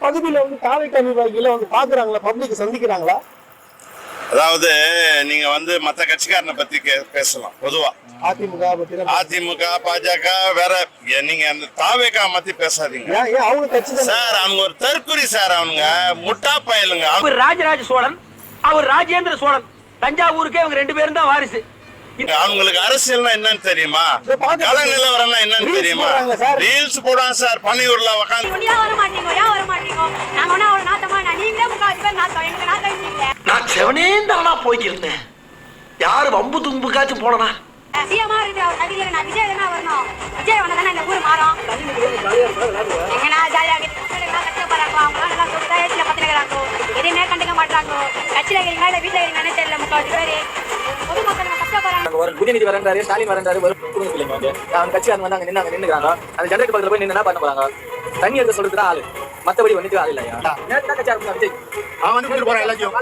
பகுதியில வந்து தாவேக்கா நிர்வாகிகளை வந்து பாக்குறாங்களா? பப்ளிக் சந்திக்கிறாங்களா? அதாவது நீங்க வந்து மத்த கட்சிக்காரனை பத்தி கே- பேசலாம் பொதுவா. அதிமுக அதிமுக பாஜக வேற நீங்க அந்த தாவேக்கா பத்தி பேசாதீங்க. ஏன் ஏன் அவங்க கட்சி தான்? சார் அவங்க ஒரு தற்குறி சார் அவனுங்க. முட்டா பயலுங்க. அவங்க- அவர் ராஜராஜ சோழன் அவர் ராஜேந்திர சோழன். தஞ்சாவூருக்கே இவங்க ரெண்டு பேரும் தான் வாரிசு. அவங்களுக்கு அரசியல்னா என்னன்னு தெரியுமா? கள நிலவரம்னா என்னன்னு தெரியுமா. ரீல்ஸ் போடுவாங்க சார். பனையூர்ல உக்காந்து நான் நான் செவனேந்தானா போய்க்கிருந்தேன். யாரு வம்பு தும்புக்காச்சும் போனனா? சிஎம்மா இருக்கு அவர் தகுதியில நான் விஜய் தானே வரணும். விஜய் வந்தா இந்த ஊர் மாறும். எங்கன்னா ஜாலியா கஷ்டப்படுறாங்க அவங்க நல்லா பத்திரிக்கிறாங்க எதையுமே கண்டுக்க மாட்டாங்க கட்சியில இருக்கிறீங்களா இல்ல வீட்டுல இருக்கிறீங்கன்னு தெரியல முக்கால் பேரு. பொதுமக்கள் ஒரு உதயநிதி வரன்றாரு ஸ்டாலின் வரன்றாரு வரும் குடும்ப பிள்ளைங்க வந்து அவங்க கட்சி வந்து அங்க நின்று அங்க நின்னுக்கிறாங்க. அந்த ஜனரேட்டர் பக்கத்துல போய் நின்று என்ன பண்ண போறாங்க? தண்ணி எடுக்க சொல்றது ஆளு. மத்தபடி வந்துட்டு ஆள் இல்லையா? நேத்து கட்சி ஆரம்பிச்சா விஜய் அவன் வந்து கொடுத்து போறான் எல்லாத்தையும்.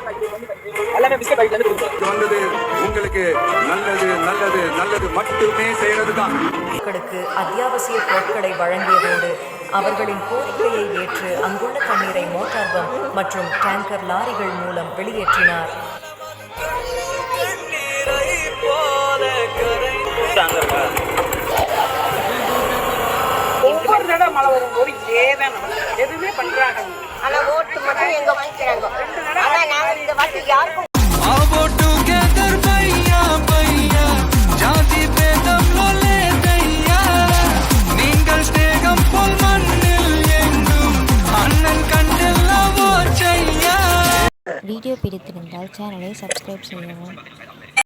எல்லாமே பிஸ்கட் பாக்கெட்ல இருந்து கொடுக்குறோம் வந்தது உங்களுக்கு நல்லது நல்லது நல்லது மட்டுமே செய்யறதுதான். மக்களுக்கு அத்தியாவசிய பொருட்களை வழங்கியதோடு அவர்களின் கோரிக்கையை ஏற்று அங்குள்ள தண்ணீரை மோட்டார் பம்ப் மற்றும் டேங்கர் லாரிகள் மூலம் வெளியேற்றினார். தடவை மழை வரும்போது இதே தான். எதுவுமே பண்றாங்க. ஆனா ஓட்டு மட்டும் எங்க வாங்கிக்கிறாங்க. ஆனா நாங்க இந்த வாட்டி யாருக்கும் வீடியோ பிடித்திருந்தால் சேனலை சப்ஸ்கிரைப் செய்யவும்.